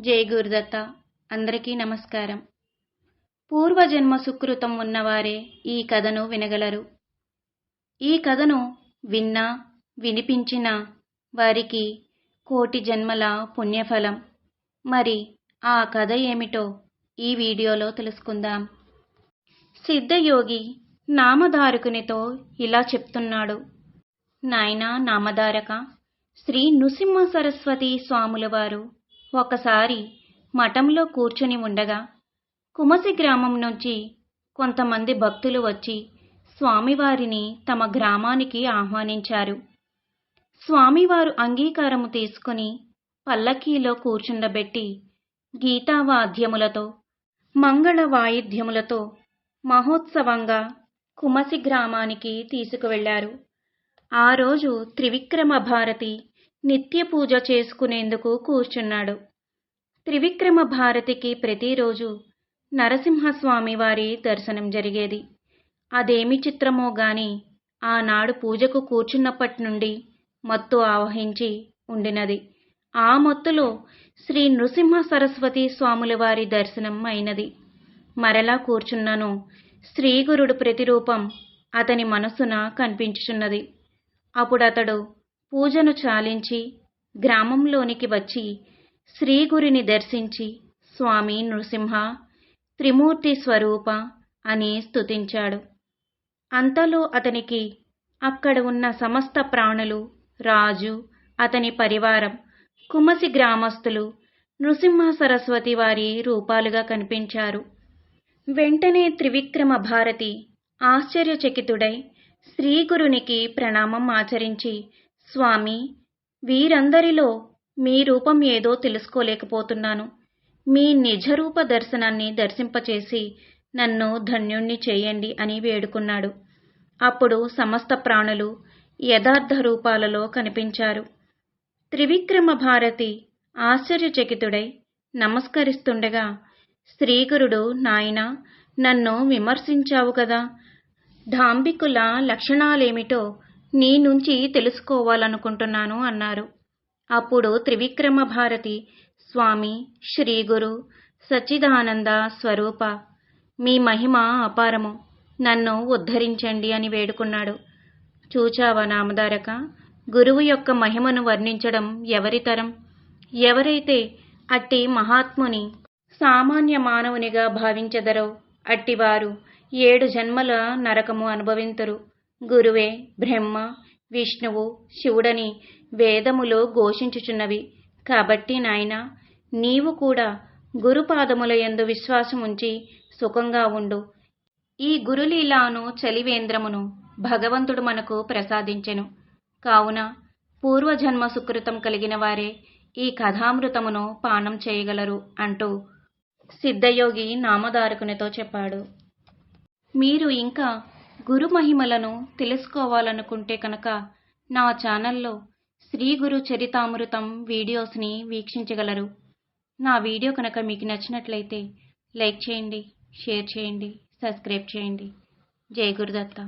జై గురుదత్త. అందరికీ నమస్కారం. పూర్వజన్మ సుకృతం ఉన్నవారే ఈ కథను వినగలరు. ఈ కథను విన్నా వినిపించిన వారికి కోటి జన్మల పుణ్యఫలం. మరి ఆ కథ ఏమిటో ఈ వీడియోలో తెలుసుకుందాం. సిద్ధయోగి నామధారకునితో ఇలా చెప్తున్నాడు. నాయనా నామధారక శ్రీ నృసింహ సరస్వతి స్వాముల వారు ఒకసారి మఠంలో కూర్చుని ఉండగా కుమసి గ్రామం నుంచి కొంతమంది భక్తులు వచ్చి స్వామివారిని తమ గ్రామానికి ఆహ్వానించారు. స్వామివారు అంగీకారము తీసుకుని పల్లకీలో కూర్చుండబెట్టి గీతావాద్యములతో మంగళ వాయిద్యములతో మహోత్సవంగా కుమసి గ్రామానికి తీసుకువెళ్ళారు. ఆ రోజు త్రివిక్రమ భారతి నిత్య పూజ చేసుకునేందుకు కూర్చున్నాడు. త్రివిక్రమ భారతికి ప్రతిరోజు నరసింహస్వామి వారి దర్శనం జరిగేది. అదేమి చిత్రమో గాని ఆనాడు పూజకు కూర్చున్నప్పటి నుండి మత్తు ఆవహించి ఉండినది. ఆ మత్తులో శ్రీ నృసింహ సరస్వతి స్వాముల వారి దర్శనం అయినది. మరలా కూర్చున్నను. శ్రీగురుడు ప్రతిరూపం అతని మనసున కనిపించుచున్నది. అప్పుడతడు పూజను చాలించి గ్రామంలోనికి వచ్చి శ్రీగురిని దర్శించి స్వామి నృసింహ త్రిమూర్తి స్వరూప అని స్తుతించాడు. అంతలో అతనికి అక్కడ ఉన్న సమస్త ప్రాణులు రాజు అతని పరివారం కుమసి గ్రామస్తులు నృసింహ సరస్వతి వారి రూపాలుగా కనిపించారు. వెంటనే త్రివిక్రమ భారతి ఆశ్చర్యచకితుడై శ్రీగురునికి ప్రణామం ఆచరించి స్వామి వీరందరిలో మీ రూపం ఏదో తెలుసుకోలేకపోతున్నాను. మీ నిజరూప దర్శనాన్ని దర్శింపచేసి నన్ను ధన్యుణ్ణి చేయండి అని వేడుకున్నాడు. అప్పుడు సమస్త ప్రాణులు యథార్థ రూపాలలో కనిపించారు. త్రివిక్రమ భారతి ఆశ్చర్యచకితుడై నమస్కరిస్తుండగా శ్రీగురుడు నాయన నన్ను విమర్శించావు కదా. ధాంబికుల లక్షణాలేమిటో నీ నుంచి తెలుసుకోవాలనుకుంటున్నాను అన్నారు. అప్పుడు త్రివిక్రమ భారతి స్వామి శ్రీగురు సచ్చిదానంద స్వరూప మీ మహిమ అపారము నన్ను ఉద్ధరించండి అని వేడుకున్నాడు. చూచావా నామదారక గురువు యొక్క మహిమను వర్ణించడం ఎవరితరం ఎవరైతే అట్టి మహాత్ముని సామాన్య మానవునిగా భావించదరో అట్టివారు ఏడు జన్మల నరకము అనుభవింతురు. గురువే బ్రహ్మ విష్ణువు శివుడని వేదములో ఘోషించుచున్నవి. కాబట్టి నాయన నీవు కూడా గురుపాదముల యందు విశ్వాసం ఉంచి సుఖంగా ఉండు. ఈ గురులీలాను చలివేంద్రమును భగవంతుడు మనకు ప్రసాదించెను. కావున పూర్వజన్మ సుకృతం కలిగిన వారే ఈ కథామృతమును పానం చేయగలరు అంటూ సిద్ధయోగి నామధారకునితో చెప్పాడు. మీరు ఇంకా గురు మహిమలను తెలుసుకోవాలనుకుంటే కనుక నా ఛానల్లో శ్రీ గురు చరితామృతం వీడియోస్ని వీక్షించగలరు. నా వీడియో కనుక మీకు నచ్చినట్లయితే లైక్ చేయండి షేర్ చేయండి సబ్స్క్రైబ్ చేయండి. జై గురుదత్త.